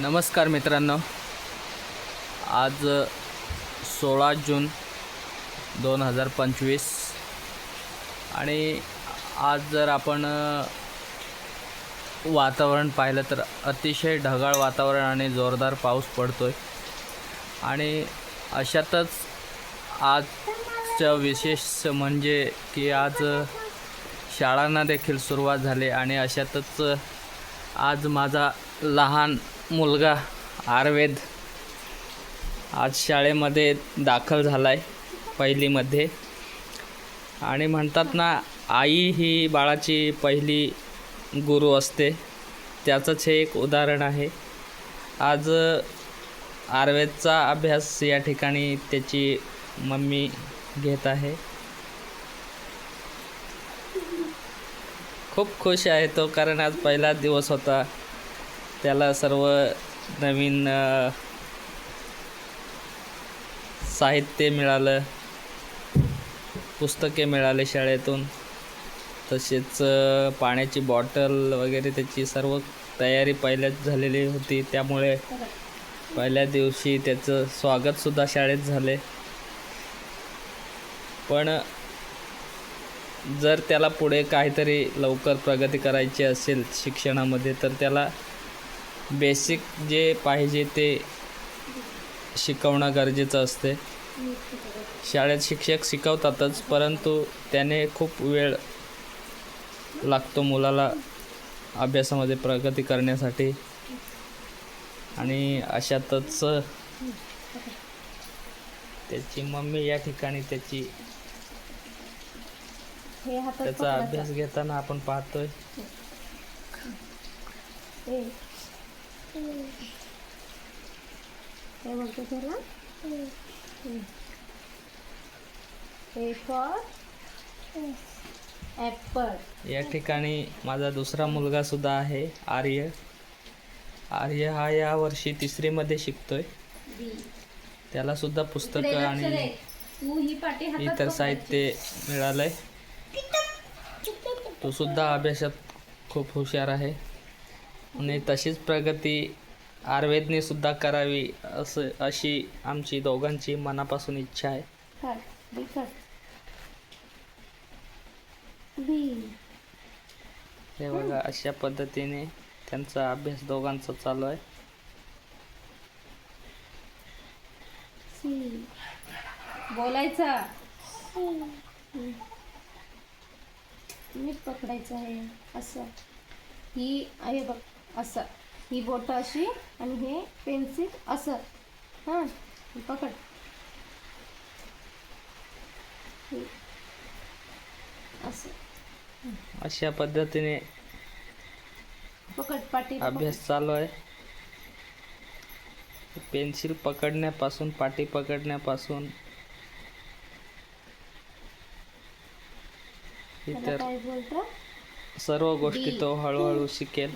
नमस्कार मित्रांनो. आज सोळा जून दोन हजार पंचवीस आणि आज जर आपण वातावरण पाहिलं तर अतिशय ढगाळ वातावरण आणि जोरदार पाऊस पडतो आहे आणि अशातच आजचं विशेष म्हणजे की आज शाळांना देखील सुरुवात झाली आणि अशातच आज माझा लहान मुलगा आर्वेद आज शाळेमध्ये दाखल झाला आहे पहिलीमध्ये. आणि म्हणतात ना आई ही बाळाची पहिली गुरु असते. त्याचंच हे एक उदाहरण आहे. आज अ, आर्वेदचा अभ्यास या ठिकाणी त्याची मम्मी घेत आहे. खूप खुश आहे तो कारण आज पहिला दिवस होता. त्याला सर्व नवीन साहित्य मिळालं पुस्तके मिळाले शाळेतून. तसेच पाण्याची बॉटल वगैरे त्याची सर्व तयारी पहिल्याच झालेली होती. त्यामुळे पहिल्या दिवशी त्याचं स्वागतसुद्धा शाळेत झाले. पण जर त्याला पुढे काहीतरी लवकर प्रगती करायची असेल शिक्षणामध्ये तर त्याला बेसिक जे पाहिजे ते शिकवणं गरजेचं असते. शाळेत शिक्षक शिकवतातच परंतु त्याने खूप वेळ लागतो मुलाला अभ्यासामध्ये प्रगती करण्यासाठी. आणि अशातच त्याची मम्मी या ठिकाणी त्याची त्याचा. अभ्यास घेताना आपण पाहतोय. हे. हे बोलतो त्याला ए फॉर ॲपल या ठिकाणी माझा दुसरा मुलगा सुद्धा आहे आर्य. आर्य हा या वर्षी तिसरीमध्ये शिकतोय. त्याला सुद्धा पुस्तकं आणि इतर साहित्य मिळालंय. तो सुद्धा अभ्यासात खूप हुशार आहे. आणि तशीच प्रगती आर्वेदने सुद्धा करावी असं अशी आमची दोघांची मनापासून इच्छा आहे. बी. हे बघा अशा पद्धतीने त्यांचा अभ्यास दोघांचा चालू आहे. सी. बोलायचा. पकडायचं आहे असं. ही आहे बघ. असं. ही बोटं अशी आणि हे पेन्सिल असं. हां पकड. असं. अशा पद्धतीने पकड पाटी अभ्यास चालू आहे. पेन्सिल पकडण्यापासून पाटी पकडण्यापासून. इतर सर्व गोष्टी तो हळूहळू शिकेल.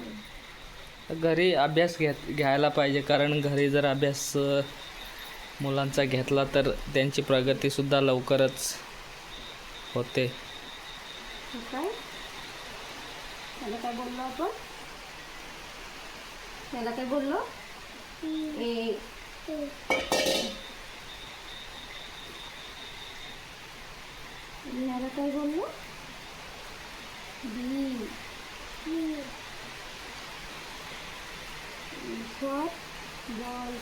घरी अभ्यास घेत घ्यायला पाहिजे. कारण घरी जर अभ्यास मुलांचा घेतला तर त्यांची प्रगतीसुद्धा लवकरच होते. काय? त्याला काय बोललो आपण? त्याला काय बोललो? ए काय बोललो? बी.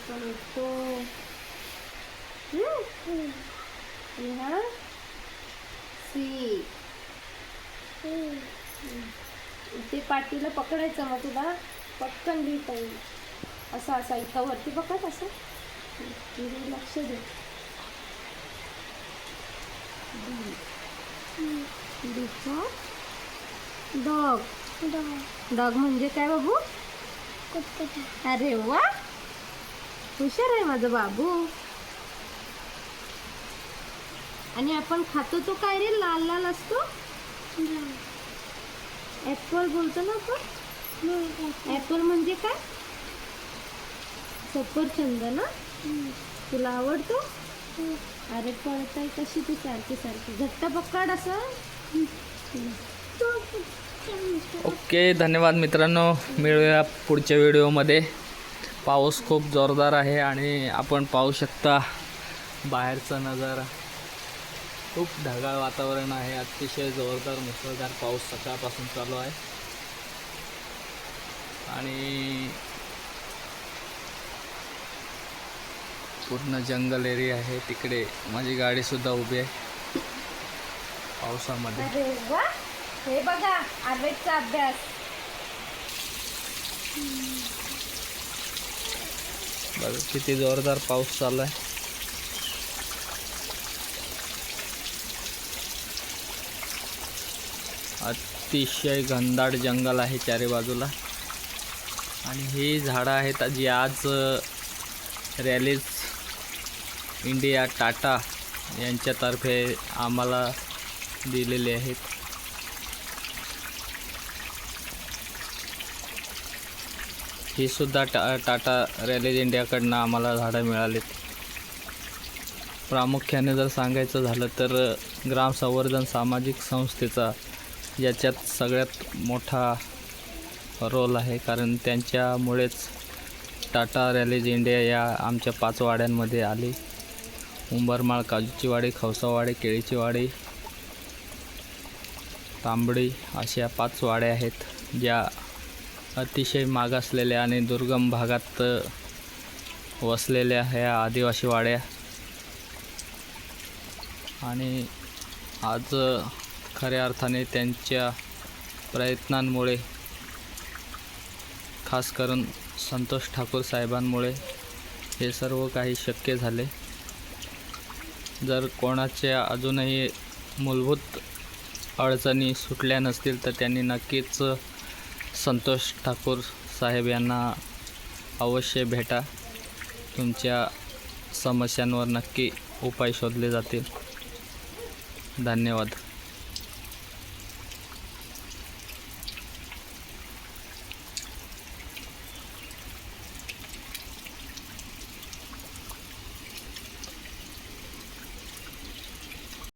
पण असतो. आणि हा सी ते पाटीला पकडायचं मग तुला? पटकन लिहिता येईल असं असा इथं वरती पकड असं. लक्ष दे. डॉग डॉग म्हणजे काय बाबू अरे वा. हुशार आहे माझा बाबू. आणि आपण खातो तो काय रे? लाल लाल असतो? ऍपल बोलतो ना आपण? ॲपल म्हणजे काय? सफरचंद ना? तुला आवडतो? अरे पळताय कशी ती सारखी सारखी. घट्ट पकड असं. ओके धन्यवाद मित्रांनो. मिळूया पुढच्या व्हिडिओमध्ये. पाऊस खूप जोरदार आहे आणि आपण पाहू शकता बाहेरचा नजारा. खूप ढगाळ वातावरण आहे. अतिशय जोरदार मुसळधार पाऊस सकाळपासून चालू आहे. आणि पूर्ण जंगल एरिया आहे. तिकडे माझी गाडीसुद्धा उभी आहे. पावसामध्ये. हे बघा आर्वेदचा अभ्यास. बघा किती जोरदार पाऊस चालू आहे अतिशय घनदाट जंगल आहे चारी बाजूला. आणि ही झाडं आहेत जी आज रॅलीज इंडिया टाटा यांच्यातर्फे आम्हाला दिलेली आहेत. ही सुद्धा टा टाटा रॅलीज इंडियाकडनं आम्हाला झाडं मिळालीत. प्रामुख्याने जर सांगायचं झालं तर ग्राम संवर्धन सामाजिक संस्थेचा याच्यात सगळ्यात मोठा रोल आहे. कारण त्यांच्यामुळेच टाटा रॅलीज इंडिया या आमच्या पाच वाड्यांमध्ये आली. उंबरमाळ काजूची वाडी खवसावाडी केळीची वाडी तांबडी अशा पाच वाड्या आहेत ज्या अतिशय मागासलेल्या आणि दुर्गम भागात वसलेल्या ह्या आदिवासी वाड्या. आणि आज खऱ्या अर्थाने त्यांच्या प्रयत्नांमुळे खास करून संतोष ठाकूर साहेबांमुळे हे सर्व काही शक्य झाले. जर कोणाच्या अजूनही मूलभूत अडचणी सुटल्या नसतील तर त्यांनी नक्कीच संतोष ठाकूर साहेब यांना अवश्य भेटा. तुमच्या समस्यांवर नक्की उपाय शोधले जातील. धन्यवाद.